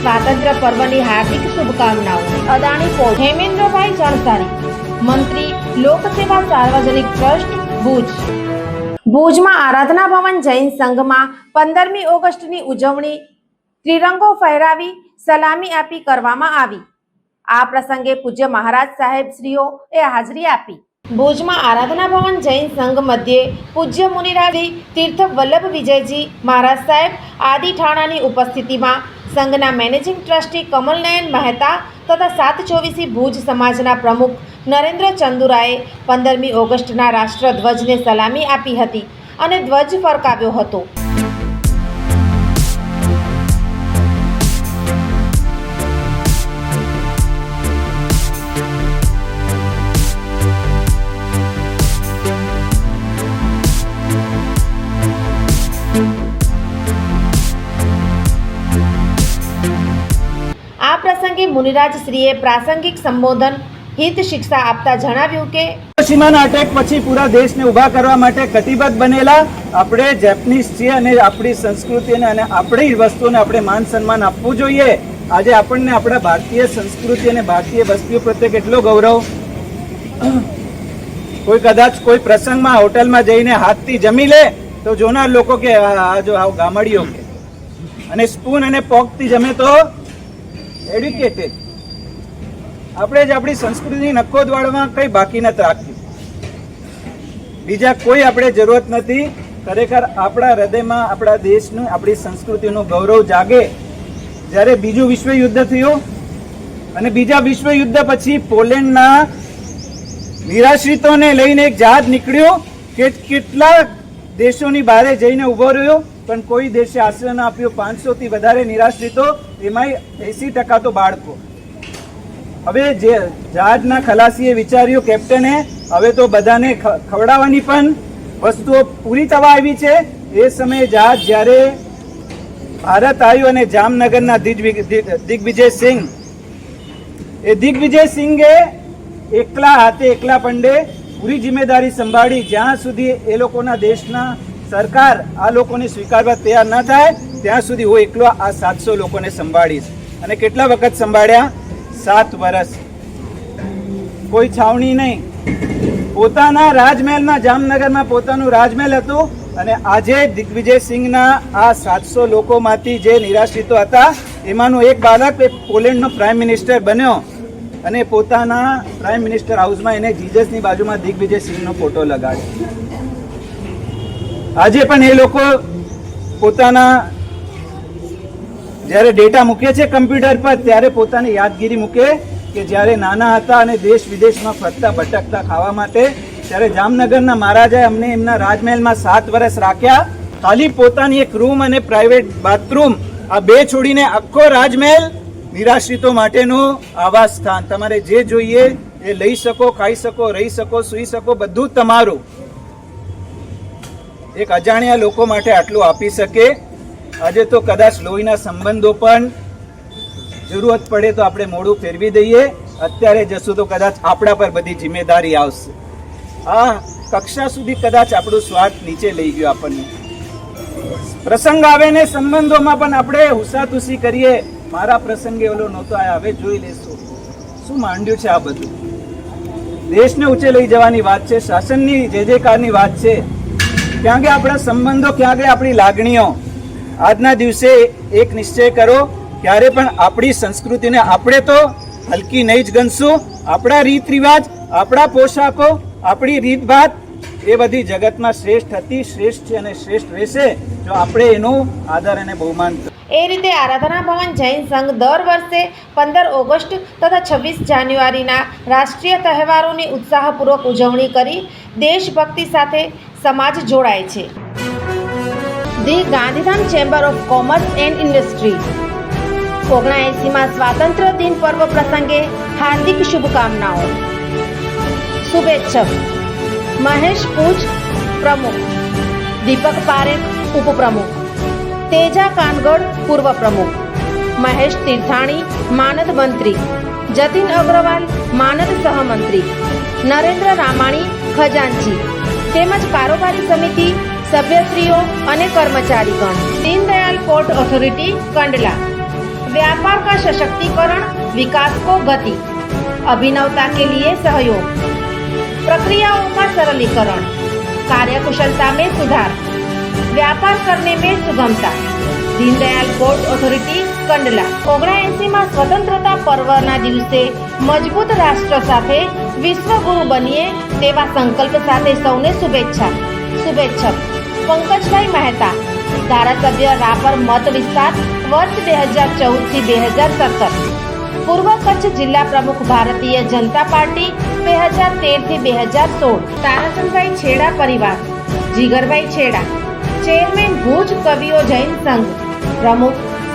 સ્વાતંત્ર્ય પર્વની હાર્દિક શુભકામનાઓ. અદાણી પોર્ટ હેમેન્દ્રભાઈ જણસારી મંત્રી લોકસેવા સાર્વજનિક ટ્રસ્ટ ભુજ. ભુજમાં આરાધના ભવન જૈન સંઘમાં પંદરમી ઓગસ્ટની ઉજવણી ત્રિરંગો ફહેરાવી સલામી આપી કરવામાં આવી. આ પ્રસંગે પૂજ્ય મહારાજ સાહેબ શ્રીઓ એ હાજરી આપી. ભુજમાં આરાધના ભવન જૈન સંઘ મધ્યે પૂજ્ય મુનિરાજી તીર્થ વલ્લભ વિજયજી મહારાજ સાહેબ આદિ ઠાણાની ઉપસ્થિતિમાં સંઘના મેનેજિંગ ટ્રસ્ટી કમલનયન મહેતા તથા સાત ચોવીસી ભુજ સમાજના પ્રમુખ નરેન્દ્ર ચંદુરાએ પંદરમી ઓગસ્ટના રાષ્ટ્રધ્વજને સલામી આપી હતી અને ધ્વજ ફરકાવ્યો હતો. મુનિરાજ શ્રીએ પ્રાસંગિક સંબોધન, હિત શિક્ષા આપતા જણાવ્યું કે હિરોશીમાના અટેક પછી પૂરા દેશને ઊભા કરવા માટે કટિબદ્ધ બનેલા આપણે જેપનીઝ છીએ અને આપણી સંસ્કૃતિને અને આપણી વસ્તુઓને આપણે માન સન્માન આપવું જોઈએ. આજે આપણને આપણા ભારતીય સંસ્કૃતિ અને ભારતીય વસ્તીઓ પ્રત્યે કેટલો ગૌરવ? કોઈ કદાચ કોઈ પ્રસંગમાં હોટલમાં જઈને હાથથી જમી લે, તો જોનાર લોકો કે, આ જો આવ ગામડીઓ કે. અને સ્પૂન અને પોકથી જમે તો એડ્યુકેટેડ આપણે જ આપણી સંસ્કૃતિની નક્કો દવાડમાં કંઈ બાકી નથી રાખ્યું બીજા કોઈ આપણે જરૂરત નથી. ખરેખર આપણા હૃદયમાં, આપણા દેશનું, આપણી સંસ્કૃતિનું ગૌરવ જાગે. જ્યારે બીજું વિશ્વયુદ્ધ થયું અને બીજા વિશ્વયુદ્ધ પછી પોલેન્ડના નિરાશ્રિતોને લઈને એક જહાજ નીકળ્યો કે કેટલા દેશોની બહારે જઈને ઊભો રહ્યો. પણ કોઈ દેશે આશ્રય આપ્યો પાંચસો થી વધારે નિરાશ્રિતો એમાંય એસી ટકા તો બાળકો. હવે જે જહાજના ખલાસીએ વિચાર્યું કેપ્ટને, હવે તો બધાને ખવડાવવાની પણ વસ્તુઓ પૂરી થવા આવી છે. એ સમયે જહાજ જ્યારે ભારત આવ્યું અને જામનગરના દિગ્વિ- દિગ્વિજય સિંહ એ દિગ્વિજય સિંઘે એકલા હાથે એકલા પંડે પૂરી જિમ્મેદારી સંભાળી. જ્યાં સુધી એ લોકોના દેશના સરકાર આ લોકોને સ્વીકારવા તૈયાર ન થાય, ત્યાં સુધી હું એકલો આ સાતસો લોકોને સંભાળીશ. અને કેટલા વખત સંભાળ્યા? સાત વર્ષ કોઈ છાવણી નહીં. પોતાના રાજમહેલમાં, જામનગરમાં પોતાનું રાજમહેલ હતું અને આજે દિગ્વિજય સિંહના આ સાતસો લોકોમાંથી જે નિરાશ્રિતો હતા, એમાંનો એક બાળક એ પોલેન્ડનો પ્રાઇમ મિનિસ્ટર બન્યો અને પોતાના પ્રાઇમ મિનિસ્ટર હાઉસમાં એને જીજસની બાજુમાં દિગ્વિજય સિંહનો ફોટો લગાડ્યો. આજે પણ એ લોકો પોતાના જ્યારે ડેટા મૂકે છે કમ્પ્યુટર પર, ત્યારે પોતાની યાદગીરી મૂકે કે જ્યારે નાના હતા અને દેશ વિદેશમાં ફરતા ભટકતા ખાવા માટે, ત્યારે જામનગરના મહારાજાએ અમને એમના રાજમહેલમાં સાત વર્ષ રાખ્યા. ખાલી પોતાની એક રૂમ અને પ્રાઇવેટ બાથરૂમ આ બે છોડીને આખો રાજમહેલ નિરાશ્રિતો માટેનું આવાસ સ્થાન. તમારે જે જોઈએ એ લઈ શકો, ખાઈ શકો, રહી શકો, સૂઈ શકો, બધું તમારું. એક અજાણ્યા લોકો માટે આટલું આપી શકે. આજે તો કદાચ લોહીના સંબંધો પણ જરૂરત પડે તો આપણે મોડું ફેરવી દઈએ. અત્યારે જશું તો કદાચ આપણા પર બધી જિમ્મેદારી આવશે. આ કક્ષા સુધી કદાચ આપણું સ્વાર્થ નીચે લઈ ગયું આપણને. પ્રસંગ આવે ને સંબંધોમાં પણ આપણે હુસાતુસી કરીએ. મારા પ્રસંગે ઓલો નહોતો આયા. હવે જોઈ લેશું. શું માંડ્યું છે આ બધું? દેશને ઊંચે લઈ જવાની વાત છે. શાસનની જે જેકારની વાત છે. ક્યાં કે આપણા સંબંધો ક્યાં ગયા આપણી લાગણીઓ. આજના દિવસે એક નિશ્ચય કરો, ક્યારે પણ આપણી સંસ્કૃતિને આપણે તો હલકી નહીં જ ગણશું. આપણા રીત રિવાજ આપણા પોશાકો, આપણી રીતભાત, એ બધી જગતમાં શ્રેષ્ઠ હતી, શ્રેષ્ઠ અને શ્રેષ્ઠ રહેશે, જો આપણે એનું આદર અને બહુમાન એ રીતે આરાધના ભવન જૈન સંઘ દર વર્ષે પંદર ઓગસ્ટ તથા છવ્વીસ જાન્યુઆરીના રાષ્ટ્રીય તહેવારોની ઉત્સાહપૂર્વક ઉજવણી કરી, દેશભક્તિ સાથે સમાજ જોડાય છે. The Gandhidham chamber of commerce and industry. ઓગણએંસીમાં સ્વાતંત્ર્ય દિન પર્વ પ્રસંગે હાર્દિક શુભકામનાઓ. શુભેચ્છક. મહેશ પૂજ પ્રમુખ. દીપક પારેખ ઉપપ્રમુખ. તેજા કાનગડ પૂર્વ પ્રમુખ. મહેશ તીર્થાણી, માનદ મંત્રી. જતીન અગ્રવાલ, માનદ સહમંત્રી. નરેન્દ્ર રામાણી, ખજાનચી. તેમજ કારોબારી સમિતિ સભ્યશ્રીઓ અને કર્મચારીગણ દીનદયાલ પોર્ટ ઓથોરિટી કંડલા व्यापार का सशक्तिकरण विकास को गति अभिनवता के लिए सहयोग प्रक्रियाओं का सरलीकरण कार्यकुशलता में सुधार व्यापार करने में सुगमता दीनदयाल पोर्ट ઓથોરિટી કંડલા ઓગણએંસીમાં સ્વતંત્રતા પર્વના દિવસે મજબૂત રાષ્ટ્ર સાથે વિશ્વગુરુ બનીએ તેવા સંકલ્પ સાથે સૌને શુભેચ્છા. શુભેચ્છક, પંકજભાઈ મહેતા, ધારાસભ્ય રાપર મત વિસ્તાર, વર્ષ બે હજાર ચૌદથી બે હજાર સત્તર. પૂર્વ કચ્છ જિલ્લા પ્રમુખ ભારતીય જનતા પાર્ટી બે હજાર તેરથી બે હજાર સોળ. તારાચંદભાઈ છેડા પરિવાર, જીગરભાઈ છેડા, ચેરમેન ભુજ કવિઓ જૈન સંઘ, પ્રમુખ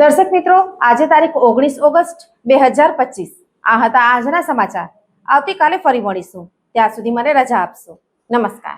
દર્શક મિત્રો, આજે તારીખ ઓગણીસ ઓગસ્ટ બે હજાર પચીસ. આ હતા આજના સમાચાર. આવતીકાલે ફરી મળીશું. ત્યાં સુધી મને રજા આપશો. નમસ્કાર.